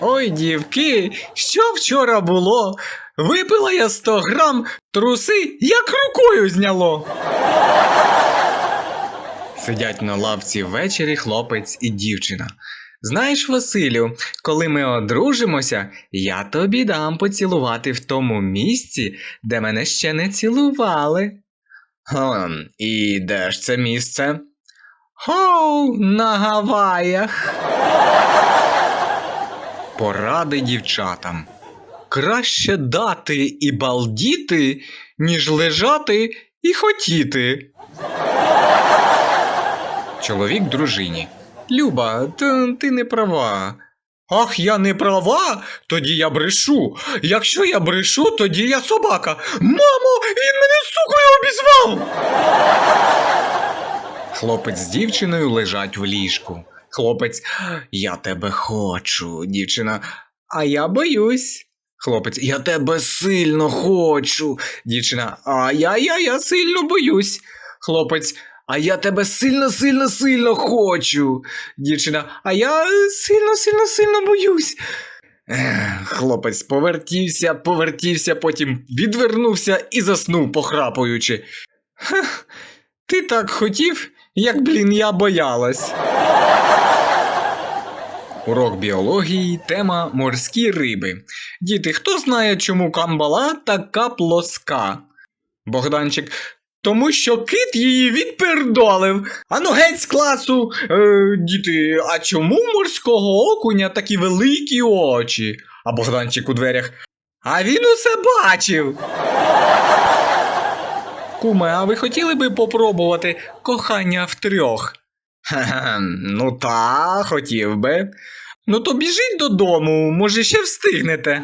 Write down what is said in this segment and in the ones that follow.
Ой, дівки, що вчора було? Випила я 100 грам труси, як рукою зняло. Сидять на лавці ввечері хлопець і дівчина. Знаєш, Василю, коли ми одружимося, я тобі дам поцілувати в тому місці, де мене ще не цілували. Хм, і де ж це місце? Хоу, на Гаваях. Поради дівчатам. Краще дати і балдіти, ніж лежати і хотіти. Чоловік дружині. Люба, ти, ти не права. Ах, я не права, тоді я брешу. Якщо я брешу, тоді я собака. Мамо, він мене сукою обізвав. Хлопець з дівчиною лежать в ліжку. Хлопець, я тебе хочу. Дівчина, а я боюсь. Хлопець, я тебе сильно хочу. Дівчина, а я, я, я сильно боюсь. Хлопець, а я тебе сильно, сильно, сильно хочу. Дівчина, а я сильно, сильно, сильно боюсь. Хлопець повертівся, повертівся, потім відвернувся і заснув, похрапуючи. Хех, ти так хотів, як, блін, я боялась. Урок біології, тема морські риби. Діти, хто знає, чому камбала така плоска? Богданчик. Тому що кит її відпердолив. Ану геть з класу. Е, діти, а чому морського окуня такі великі очі? А Богданчик у дверях. А він усе бачив. Куме, а ви хотіли би попробувати кохання втрьох? Ха-ха, ну та, хотів би. Ну то біжіть додому, може ще встигнете.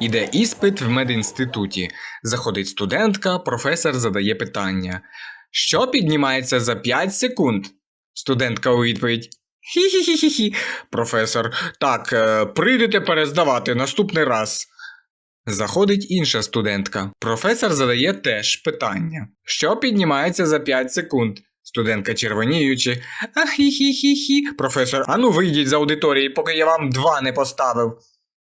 Іде іспит в медінституті. Заходить студентка, професор задає питання. Що піднімається за 5 секунд? Студентка у відповідь. Хі-хі-хі-хі. Професор. Так, е, прийдете перездавати наступний раз. Заходить інша студентка. Професор задає теж питання. Що піднімається за 5 секунд? Студентка червоніючи. А хі-хі-хі-хі. Професор, ану вийдіть з аудиторії, поки я вам два не поставив.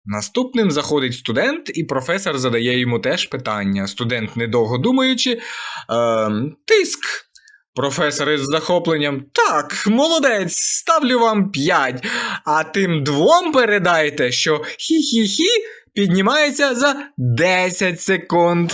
Наступним заходить студент, і професор задає йому теж питання. Студент, недовго думаючи, ем, тиск. Професор із захопленням. Так, молодець, ставлю вам 5. А тим двом передайте, що хі-хі-хі піднімається за 10 секунд.